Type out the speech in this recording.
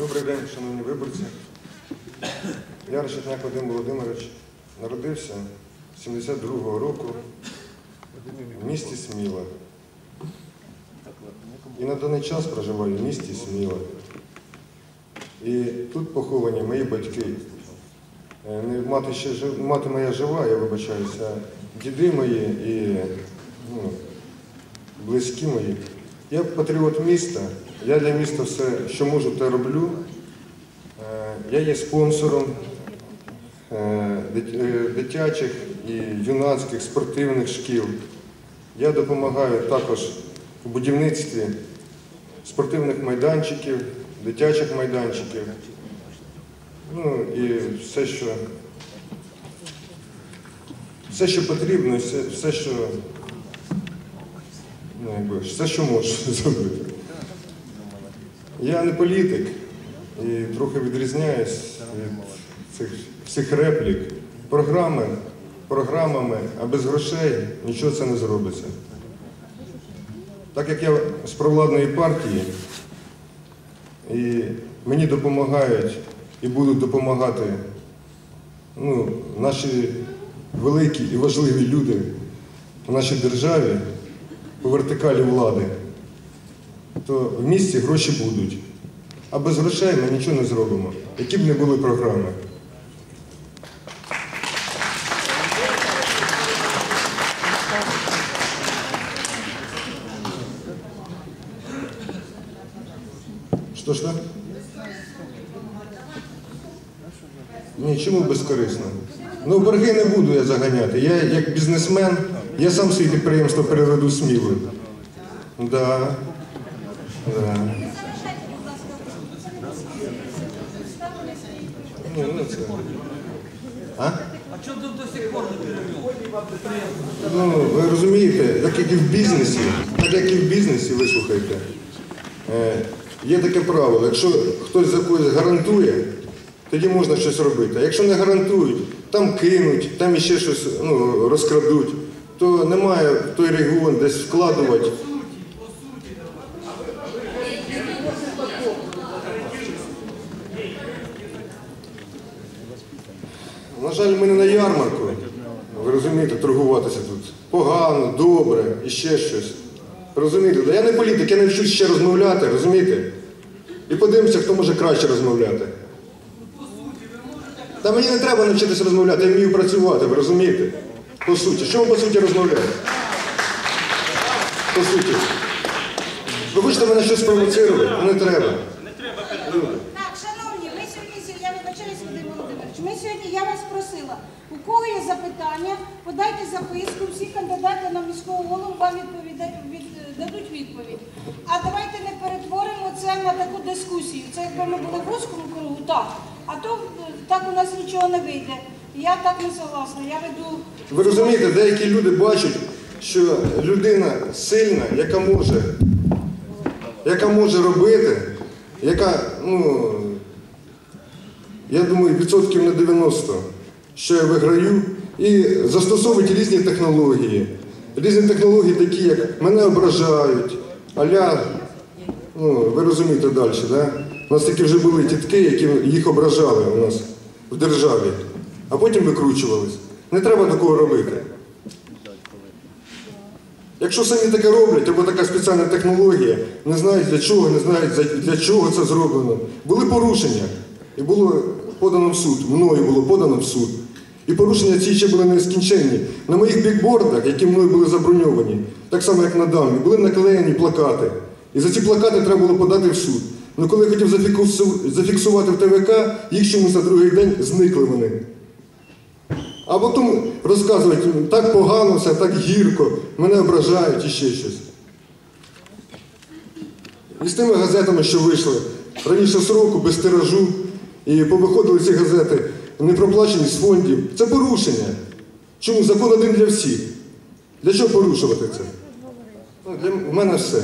Добрий день, шановні виборці. Я Решетняк Вадим Володимирович народився 72-го року в місті Сміла. І на даний час проживаю в місті Сміла. І тут поховані мої батьки. Е, мати, ще, мати моя жива, я вибачаюся, діди мої і ну, близькі мої. Я патріот міста, я для міста все, що можу, те роблю. Е, Я є спонсором е, е, дитячих і юнацьких спортивних шкіл. Я допомагаю також у будівництві спортивних майданчиків, дитячих майданчиків. Ну і все, що, все, що потрібно, все що ну, якби, все, що можу зробити. Я не політик і трохи відрізняюсь від цих всіх реплік. Програми, програмами, а без грошей нічого це не зробиться. Так як я з провладної партії, і мені допомагають і будуть допомагати ну, наші великі і важливі люди в нашій державі по вертикалі влади, то в місті гроші будуть. А без грошей ми нічого не зробимо, які б не були програми. Що ж там? Ні, чому безкорисно? Ну, борги не буду я заганяти. Я як бізнесмен, я сам своє підприємство переведу сміло. Да. Да. Ну це. А? А тут до сих пор не перевів? Ну, ви розумієте, так як і в бізнесі, так як і в бізнесі, вислухайте, е, є таке правило, якщо хтось за когось гарантує, тоді можна щось робити. А якщо не гарантують, там кинуть, там іще щось ну, розкрадуть, то немає в той регіон десь вкладувати. На жаль, ми не на ярмарку. Ви розумієте, торгуватися тут. Погано, добре і ще щось. Розумієте? Да я не політик, я не вчусь ще розмовляти, розумієте? І подивимося, хто може краще розмовляти. Та мені не треба навчитися розмовляти, я вмію працювати, ви розумієте? По суті. Що ви по суті розмовляєте? По суті. Ви хочете мене щось спровоцирувати? Ну, Не треба. Так, шановні, ми сьогодні, я вибачаюсь, Вадим Володимирович, ми сьогодні, я вас просила, у кого є запитання, подайте записку, всі кандидати на міського голову вам відповідають, від, дадуть відповідь. А давайте не перетворимо це на таку дискусію. Це якби ми були в руському кругу, так. А то е, так у нас нічого не вийде. Я так не согласна. Я веду. Ви розумієте, деякі люди бачать, що людина сильна, яка може, яка може робити, яка, ну, я думаю, відсотків на 90, що я виграю, і застосовують різні технології. Різні технології такі, як мене ображають, аля, ну, ви розумієте далі, да? У нас такі вже були тітки, які їх ображали у нас в державі, а потім викручувались. Не треба такого робити. Якщо самі таке роблять, або така спеціальна технологія, не знають для чого, не знають для чого це зроблено. Були порушення, і було подано в суд. Мною було подано в суд. І порушення ці ще були нескінченні. На моїх бікбордах, які мною були заброньовані, так само як на дамі, були наклеєні плакати. І за ці плакати треба було подати в суд. Ну коли я хотів зафіксувати в ТВК, їх чомусь на другий день зникли вони. А потім розказують, так погано все, так гірко, мене ображають і ще щось. І з тими газетами, що вийшли раніше сроку, без тиражу, і повиходили ці газети, не проплачені з фондів. Це порушення. Чому закон один для всіх? Для чого порушувати це? Для, в мене все.